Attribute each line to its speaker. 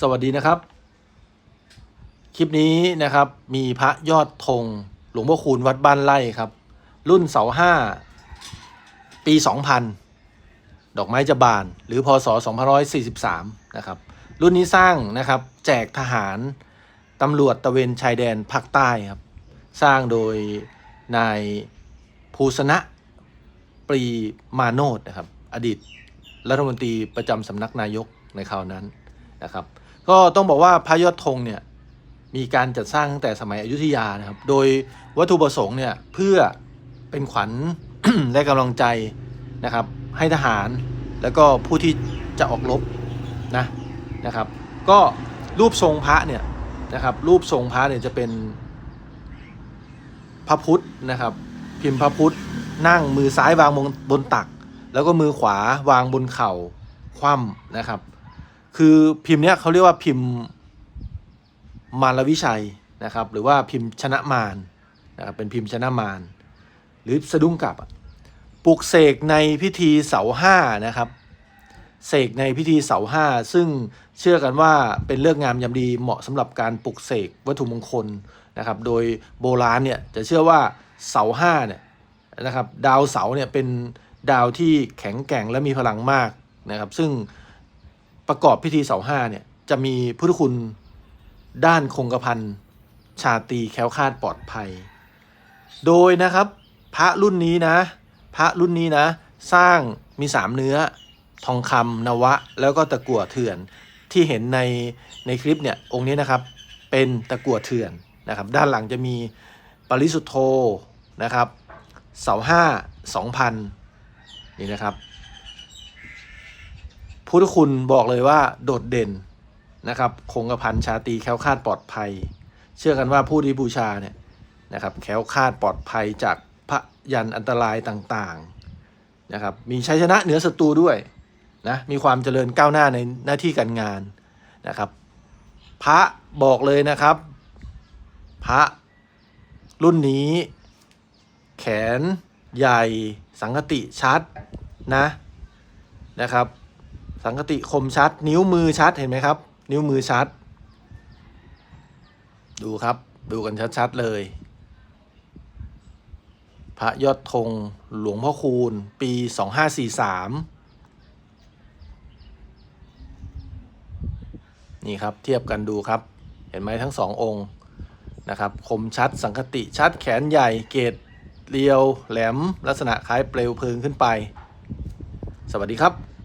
Speaker 1: สวัสดีนะครับ คลิปนี้นะครับ มีพระยอดธงหลวงพ่อคูณวัดบ้านไร่ครับ รุ่นเสาห้าปี2000ดอกไม้จะบาน หรือพศ2543นะครับ รุ่นนี้สร้างนะครับ แจกทหารตำรวจตะเวนชายแดนภาคใต้ครับ สร้างโดยนายภูสนะปรีมาโนดนะครับ อดีตรัฐมนตรีประจำสำนักนายกในคราวนั้นนะครับ ก็ต้องบอกว่าพระยอดธงเนี่ยมีการจัดสร้างตั้งแต่สมัยอยุธยานะครับ โดยวัตถุประสงค์เนี่ยเพื่อเป็นขวัญและกำลังใจนะครับ ให้ทหารแล้วก็ผู้ที่จะออกรบนะนะครับ ก็รูปทรงพระเนี่ยนะครับ รูปทรงพระเนี่ยจะเป็นพระพุทธนะครับ พิมพ์พระพุทธนั่งมือซ้ายวางบนบนตัก แล้วก็มือขวาวางบนเข่าคว่ำนะครับ คือพิมพ์เนี้ยเขาเรียกว่าพิมพ์มารวิชัยนะครับ หรือว่าพิมพ์ชนะมารนะครับเป็นพิมพ์ชนะมารหรือสะดุ้งกลับปลุกเสกในพิธีเสาห้านะครับเสกในพิธีเสาห้าซึ่งเชื่อกันว่าเป็นเลือกงามยามดีเหมาะสำหรับการปลุกเสกวัตถุมงคลนะครับ โดยโบราณเนี่ยจะเชื่อว่าเสาห้าเนี่ยนะครับ ดาวเสาเนี่ยเป็นดาวที่แข็งแกร่งและมีพลังมากนะครับ ซึ่ง ประกอบพิธีเสาห้าเนี่ยจะมีพุทธคุณด้านคงกระพันชาตีแคล้วคลาดปลอดภัย โดยนะครับ พระรุ่นนี้นะ พระรุ่นนี้นะ สร้างมีสามเนื้อ ทองคำนวะ แล้วก็ตะกั่วเถื่อนที่เห็นในในคลิปเนี่ยองค์นี้นะครับเป็นตะกั่วเถื่อนนะครับ ด้านหลังจะมีปริสุทธโธนะครับเสาห้าสองพันนี่นะครับ พุทธคุณบอกเลยว่าโดดเด่นนะครับคงกระพันชาตีแค้วคาดปลอดภัย เชื่อกันว่าผู้ที่บูชาเนี่ยนะครับแค้วคาดปลอดภัยจากพระยันอันตรายต่างๆนะครับมีชัยชนะเหนือศัตรูด้วยนะมีความเจริญก้าวหน้าในหน้าที่การงานนะครับ พระบอกเลยนะครับ พระรุ่นนี้ แขนใหญ่สังกติชัดนะนะครับ สังกติคมชัด นิ้วมือชัดเห็นไหมครับ นิ้วมือชัด ดูครับ ดูกันชัดๆเลย พระยอดธงหลวงพ่อคูณ ปี 2543 นี่ครับเทียบกันดูครับ เห็นไหมทั้งสององค์นะครับคมชัดสังคติชัดแขนใหญ่เกตเรียวแหลม ลักษณะคล้ายเปลวเพลิงขึ้นไป สวัสดีครับ